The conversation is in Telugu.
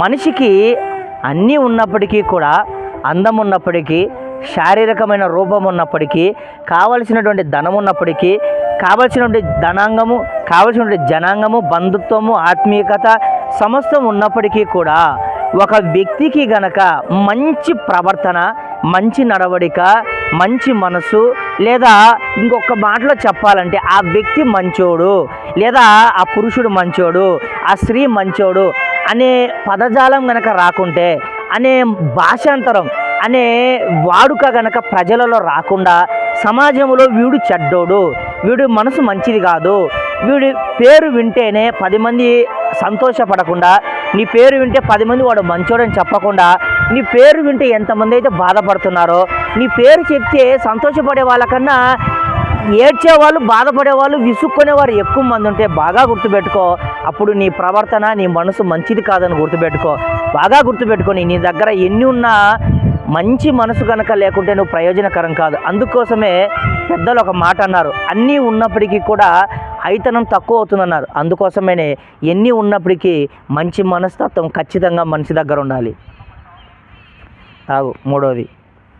మనిషికి అన్నీ ఉన్నప్పటికీ కూడా అందం ఉన్నప్పటికీ శారీరకమైన రూపం ఉన్నప్పటికీ కావలసినటువంటి ధనం ఉన్నప్పటికీ కావలసినటువంటి ధనాంగము కావలసినటువంటి జనాంగము బంధుత్వము ఆత్మీయత సమస్తం ఉన్నప్పటికీ కూడా ఒక వ్యక్తికి గనక మంచి ప్రవర్తన మంచి నడవడిక మంచి మనసు లేదా ఇంకొక మాటలో చెప్పాలంటే ఆ వ్యక్తి మంచోడు లేదా ఆ పురుషుడు మంచోడు ఆ స్త్రీ మంచోడు అనే పదజాలం గనక రాకుంటే అనే భాషాంతరం అనే వాడుక గనక ప్రజలలో రాకుండా సమాజంలో వీడు చెడ్డోడు వీడు మనసు మంచిది కాదు వీడి పేరు వింటేనే పది మంది సంతోషపడకుండా నీ పేరు వింటే పది మంది వాడు మంచోడని చెప్పకుండా నీ పేరు వింటే ఎంతమంది అయితే బాధపడుతున్నారో నీ పేరు చెప్తే సంతోషపడే వాళ్ళకన్నా ఏడ్చే వాళ్ళు బాధపడే వాళ్ళు ఎక్కువ మంది ఉంటే బాగా గుర్తుపెట్టుకో అప్పుడు నీ ప్రవర్తన నీ మనసు మంచిది కాదని గుర్తుపెట్టుకో. బాగా గుర్తుపెట్టుకొని నీ దగ్గర ఎన్ని ఉన్నా మంచి మనసు కనుక లేకుంటే నువ్వు ప్రయోజనకరం కాదు. అందుకోసమే పెద్దలు ఒక మాట అన్నారు. అన్నీ ఉన్నప్పటికీ కూడా హైతనం తక్కువ అవుతుందన్నారు. అందుకోసమేనే ఎన్ని ఉన్నప్పటికీ మంచి మనస్తత్వం ఖచ్చితంగా మనిషి దగ్గర ఉండాలి. తాగు మూడోది.